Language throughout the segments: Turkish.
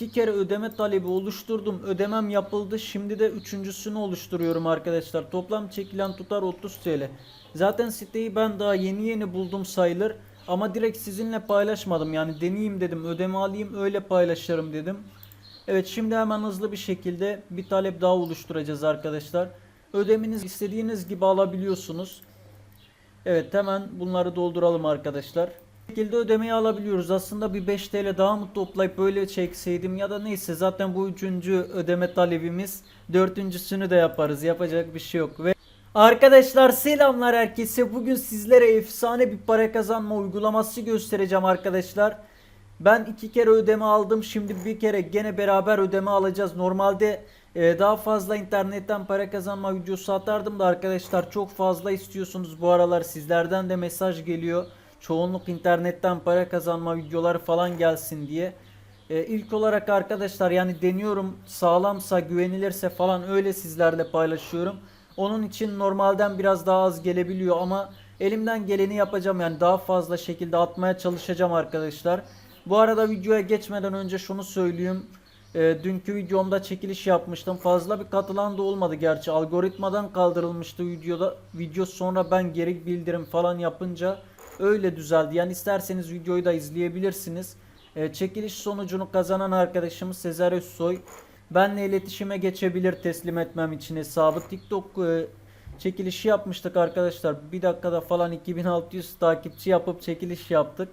İki kere ödeme talebi oluşturdum. Ödemem yapıldı. Şimdi de üçüncüsünü oluşturuyorum arkadaşlar. Toplam çekilen tutar 30 TL. Zaten siteyi ben daha yeni yeni buldum sayılır. Ama direkt sizinle paylaşmadım. Yani deneyeyim dedim. Ödeme alayım öyle paylaşırım dedim. Evet şimdi hemen hızlı bir şekilde bir talep daha oluşturacağız arkadaşlar. Ödemeniz istediğiniz gibi alabiliyorsunuz. Evet hemen bunları dolduralım arkadaşlar. Şekilde ödemeyi alabiliyoruz. Aslında bir 5 TL daha mı toplayıp böyle çekseydim ya da neyse zaten bu üçüncü ödeme talebimiz. Dördüncüsünü de yaparız. Yapacak bir şey yok. Ve Arkadaşlar selamlar herkese. Bugün sizlere efsane bir para kazanma uygulaması göstereceğim arkadaşlar. Ben iki kere ödeme aldım. Şimdi bir kere gene beraber ödeme alacağız. Normalde e, daha fazla internetten para kazanma videosu atardım da arkadaşlar çok fazla istiyorsunuz bu aralar. Sizlerden de mesaj geliyor. Çoğunluk internetten para kazanma videoları falan gelsin diye. E, ilk olarak arkadaşlar yani deniyorum sağlamsa güvenilirse falan öyle sizlerle paylaşıyorum. Onun için normalden biraz daha az gelebiliyor ama elimden geleni yapacağım yani daha fazla şekilde atmaya çalışacağım arkadaşlar. Bu arada videoya geçmeden önce şunu söyleyeyim. E, dünkü videomda çekiliş yapmıştım. Fazla bir katılan da olmadı gerçi. Algoritmadan kaldırılmıştı videoda. Video sonra ben geri bildirim falan yapınca öyle düzeldi. Yani isterseniz videoyu da izleyebilirsiniz. E, çekiliş sonucunu kazanan arkadaşımız Sezer Özsoy. Benle iletişime geçebilir teslim etmem için hesabı. TikTok e, çekilişi yapmıştık arkadaşlar. Bir dakikada falan 2600 takipçi yapıp çekiliş yaptık.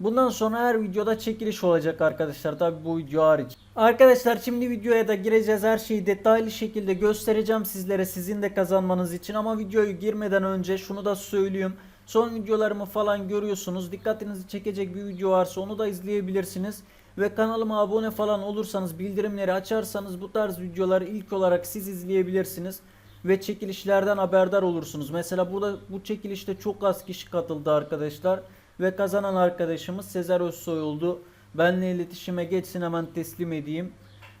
Bundan sonra her videoda çekiliş olacak arkadaşlar. Tabi bu video hariç. Arkadaşlar şimdi videoya da gireceğiz. Her şeyi detaylı şekilde göstereceğim sizlere sizin de kazanmanız için. Ama videoyu girmeden önce şunu da söyleyeyim. Son videolarımı falan görüyorsunuz. Dikkatinizi çekecek bir video varsa onu da izleyebilirsiniz. Ve kanalıma abone falan olursanız bildirimleri açarsanız bu tarz videoları ilk olarak siz izleyebilirsiniz. Ve çekilişlerden haberdar olursunuz. Mesela burada bu çekilişte çok az kişi katıldı arkadaşlar. Ve kazanan arkadaşımız Sezer Özsoy oldu. Benle iletişime geçsin hemen teslim edeyim.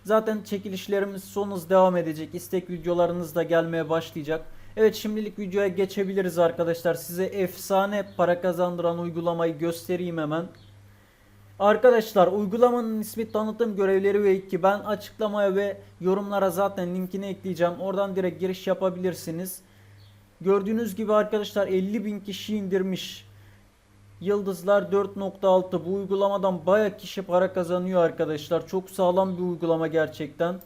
Zaten çekilişlerimiz son hız devam edecek. İstek videolarınız da gelmeye başlayacak. Evet şimdilik videoya geçebiliriz arkadaşlar. Size efsane para kazandıran uygulamayı göstereyim hemen. Arkadaşlar uygulamanın ismi tanıtım görevleri ve 2. Ben açıklamaya ve yorumlara zaten linkini ekleyeceğim. Oradan direkt giriş yapabilirsiniz. Gördüğünüz gibi arkadaşlar 50 bin kişi indirmiş. Yıldızlar 4.6 bu uygulamadan baya kişi para kazanıyor arkadaşlar. Çok sağlam bir uygulama gerçekten.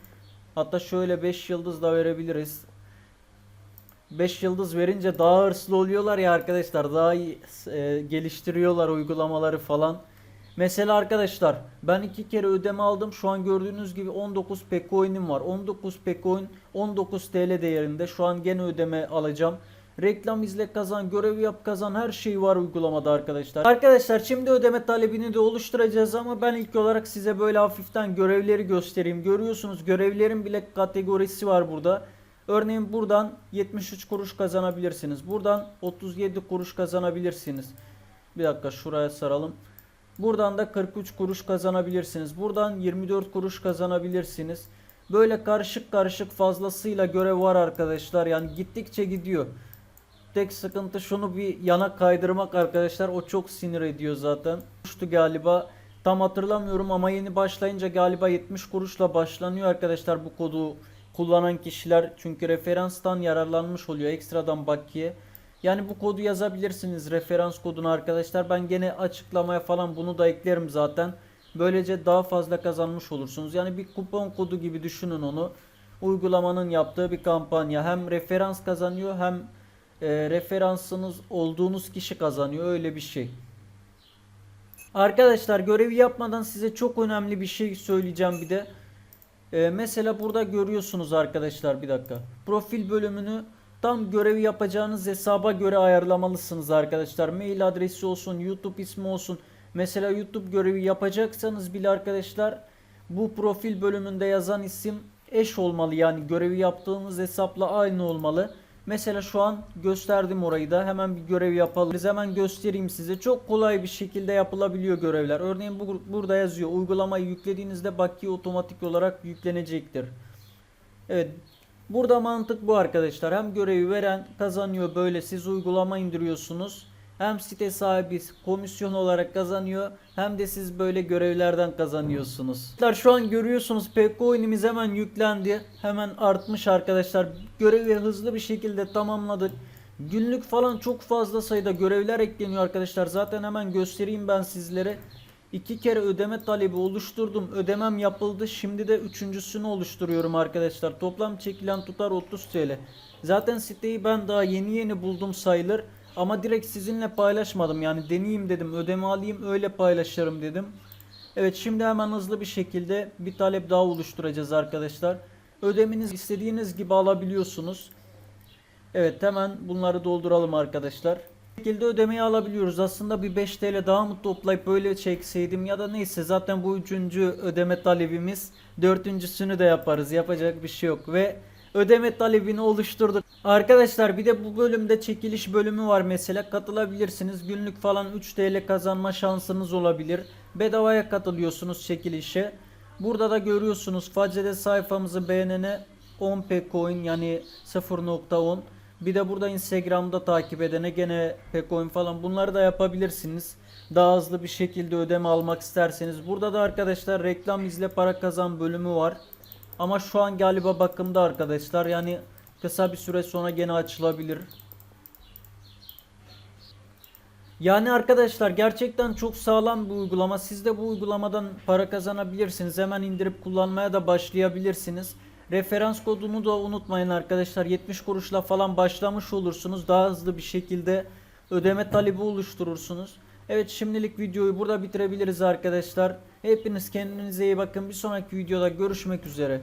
Hatta şöyle 5 yıldız da verebiliriz. 5 yıldız verince daha hırslı oluyorlar ya arkadaşlar. Daha iyi e, geliştiriyorlar uygulamaları falan. Mesela arkadaşlar ben iki kere ödeme aldım. Şu an gördüğünüz gibi 19 Pecoin'im var. 19 Pecoin 19 TL değerinde. Şu an gene ödeme alacağım. Reklam izle kazan, görev yap kazan her şey var uygulamada arkadaşlar. Arkadaşlar şimdi ödeme talebini de oluşturacağız ama ben ilk olarak size böyle hafiften görevleri göstereyim. Görüyorsunuz görevlerin bile kategorisi var burada. Örneğin buradan 73 kuruş kazanabilirsiniz. Buradan 37 kuruş kazanabilirsiniz. Bir dakika şuraya saralım. Buradan da 43 kuruş kazanabilirsiniz. Buradan 24 kuruş kazanabilirsiniz. Böyle karışık karışık fazlasıyla görev var arkadaşlar. Yani gittikçe gidiyor. Tek sıkıntı şunu bir yana kaydırmak arkadaşlar. O çok sinir ediyor zaten. Kuruştu galiba. Tam hatırlamıyorum ama yeni başlayınca galiba 70 kuruşla başlanıyor arkadaşlar bu kodu kullanan kişiler. Çünkü referanstan yararlanmış oluyor. Ekstradan bakiye. Yani bu kodu yazabilirsiniz referans kodunu arkadaşlar. Ben gene açıklamaya falan bunu da eklerim zaten. Böylece daha fazla kazanmış olursunuz. Yani bir kupon kodu gibi düşünün onu. Uygulamanın yaptığı bir kampanya. Hem referans kazanıyor hem e, referansınız olduğunuz kişi kazanıyor. Öyle bir şey. Arkadaşlar görevi yapmadan size çok önemli bir şey söyleyeceğim bir de. E, mesela burada görüyorsunuz arkadaşlar bir dakika. Profil bölümünü tam görevi yapacağınız hesaba göre ayarlamalısınız arkadaşlar. Mail adresi olsun, YouTube ismi olsun. Mesela YouTube görevi yapacaksanız bile arkadaşlar bu profil bölümünde yazan isim eş olmalı. Yani görevi yaptığınız hesapla aynı olmalı. Mesela şu an gösterdim orayı da hemen bir görev yapalım. Biz hemen göstereyim size. Çok kolay bir şekilde yapılabiliyor görevler. Örneğin bu, burada yazıyor. Uygulamayı yüklediğinizde bakiye otomatik olarak yüklenecektir. Evet. Burada mantık bu arkadaşlar. Hem görevi veren kazanıyor böyle siz uygulama indiriyorsunuz. Hem site sahibi komisyon olarak kazanıyor hem de siz böyle görevlerden kazanıyorsunuz. Arkadaşlar Şu an görüyorsunuz PK oyunumuz hemen yüklendi. Hemen artmış arkadaşlar. Görevi hızlı bir şekilde tamamladık. Günlük falan çok fazla sayıda görevler ekleniyor arkadaşlar. Zaten hemen göstereyim ben sizlere. İki kere ödeme talebi oluşturdum. Ödemem yapıldı. Şimdi de üçüncüsünü oluşturuyorum arkadaşlar. Toplam çekilen tutar 30 TL. Zaten siteyi ben daha yeni yeni buldum sayılır. Ama direkt sizinle paylaşmadım. Yani deneyeyim dedim. Ödeme alayım öyle paylaşırım dedim. Evet şimdi hemen hızlı bir şekilde bir talep daha oluşturacağız arkadaşlar. Ödemeniz istediğiniz gibi alabiliyorsunuz. Evet hemen bunları dolduralım arkadaşlar. Bu şekilde ödemeyi alabiliyoruz. Aslında bir 5 TL daha mı toplayıp böyle çekseydim ya da neyse zaten bu üçüncü ödeme talebimiz. Dördüncüsünü de yaparız. Yapacak bir şey yok ve ödeme talebini oluşturduk. Arkadaşlar bir de bu bölümde çekiliş bölümü var mesela katılabilirsiniz. Günlük falan 3 TL kazanma şansınız olabilir. Bedavaya katılıyorsunuz çekilişe. Burada da görüyorsunuz Facede sayfamızı beğenene 10 p coin yani 0.10 bir de burada Instagram'da takip edene gene Pecoin falan bunları da yapabilirsiniz. Daha hızlı bir şekilde ödeme almak isterseniz. Burada da arkadaşlar reklam izle para kazan bölümü var. Ama şu an galiba bakımda arkadaşlar. Yani kısa bir süre sonra gene açılabilir. Yani arkadaşlar gerçekten çok sağlam bir uygulama. Siz de bu uygulamadan para kazanabilirsiniz. Hemen indirip kullanmaya da başlayabilirsiniz. Referans kodunu da unutmayın arkadaşlar. 70 kuruşla falan başlamış olursunuz. Daha hızlı bir şekilde ödeme talebi oluşturursunuz. Evet şimdilik videoyu burada bitirebiliriz arkadaşlar. Hepiniz kendinize iyi bakın. Bir sonraki videoda görüşmek üzere.